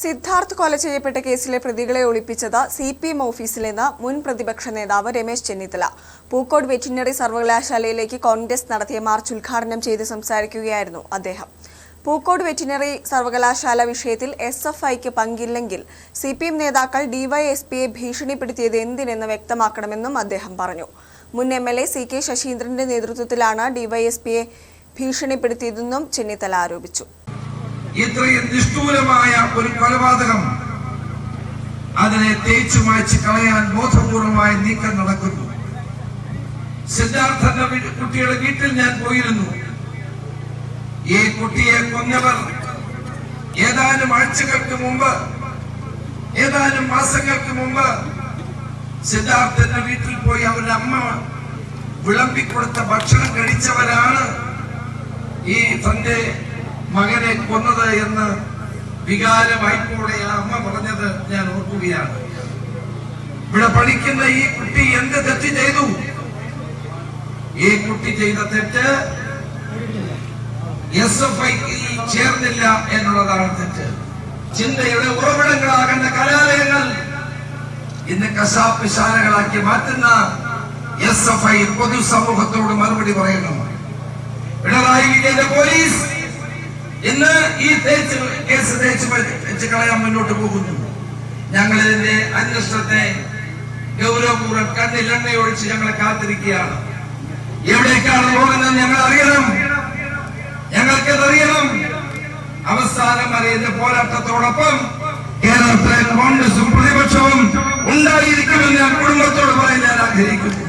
സിദ്ധാർത്ഥ് കൊല ചെയ്യപ്പെട്ട കേസിലെ പ്രതികളെ ഒളിപ്പിച്ചത് സി പി എം ഓഫീസിലെന്ന് മുൻ പ്രതിപക്ഷ നേതാവ് രമേശ് ചെന്നിത്തല. പൂക്കോട് വെറ്റിനറി സർവകലാശാലയിലേക്ക് കോൺഗ്രസ് നടത്തിയ മാർച്ച് ഉദ്ഘാടനം ചെയ്ത് സംസാരിക്കുകയായിരുന്നു അദ്ദേഹം. പൂക്കോട് വെറ്റിനറി സർവകലാശാല വിഷയത്തിൽ എസ് എഫ് ഐക്ക് പങ്കില്ലെങ്കിൽ സി പി എം നേതാക്കൾ ഡിവൈഎസ്പിയെ ഭീഷണിപ്പെടുത്തിയത് എന്തിനെന്ന് വ്യക്തമാക്കണമെന്നും അദ്ദേഹം പറഞ്ഞു. മുൻ M L A C K ശശീന്ദ്രന്റെ നേതൃത്വത്തിലാണ് ഡിവൈഎസ്പിയെ ഭീഷണിപ്പെടുത്തിയതെന്നും ചെന്നിത്തല ആരോപിച്ചു. ഇത്രയും നിഷ്ഠൂരമായ ഒരു കൊലപാതകം അതിനെ തേച്ചു മായ്ച്ച് കളയാൻ ബോധപൂർവമായ നീക്കം നടക്കുന്നു. സിദ്ധാർത്ഥന്റെ കുട്ടിയുടെ വീട്ടിൽ ഞാൻ പോയിരുന്നു. ഈ കുട്ടിയെ കൊന്നവർ ഏതാനും ആഴ്ചകൾക്ക് മുമ്പ് ഏതാനും മാസങ്ങൾക്ക് മുമ്പ് സിദ്ധാർത്ഥന്റെ വീട്ടിൽ പോയി അവരുടെ അമ്മ വിളമ്പിക്കൊടുത്ത ഭക്ഷണം കഴിച്ചവരാണ് ഈ തന്റെ മകനെ കൊന്നത് എന്ന് വികാരമായിക്കോടെ ആ അമ്മ പറഞ്ഞത് ഞാൻ ഓർക്കുകയാണ്. ഇവിടെ പഠിക്കുന്ന ഈ കുട്ടി എന്ത് തെറ്റ് ചെയ്തു? ഈ കുട്ടി ചെയ്ത തെറ്റ് എസ് എഫ് ഐക്ക് ചേർന്നില്ല എന്നുള്ളതാണ് തെറ്റ്. ചിന്തയുടെ ഉറവിടങ്ങളാകേണ്ട കലാലയങ്ങൾ ഇന്ന് കസാപ്പ് ശാലകളാക്കി മാറ്റുന്ന എസ് എഫ് ഐ പൊതുസമൂഹത്തോട് മറുപടി പറയണം. പിണറായി വിജയന്റെ പോലീസ് ഇന്ന് ഈ തേച്ച് കേസ് തേച്ച് വെച്ച് കളയാൻ മുന്നോട്ട് പോകുന്നു. ഞങ്ങൾ ഇതിന്റെ അന്വേഷണത്തെ ഗൗരവപൂർവം കണ്ണിൽ എണ്ണയൊഴിച്ച് ഞങ്ങളെ കാത്തിരിക്കുകയാണ്. എവിടേക്കാണ് പോകുന്നത് ഞങ്ങൾ അറിയണം ഞങ്ങൾക്കതറിയണം. അവസാനം അറിയുന്ന പോരാട്ടത്തോടൊപ്പം കേരളത്തിലെ കോൺഗ്രസും പ്രതിപക്ഷവും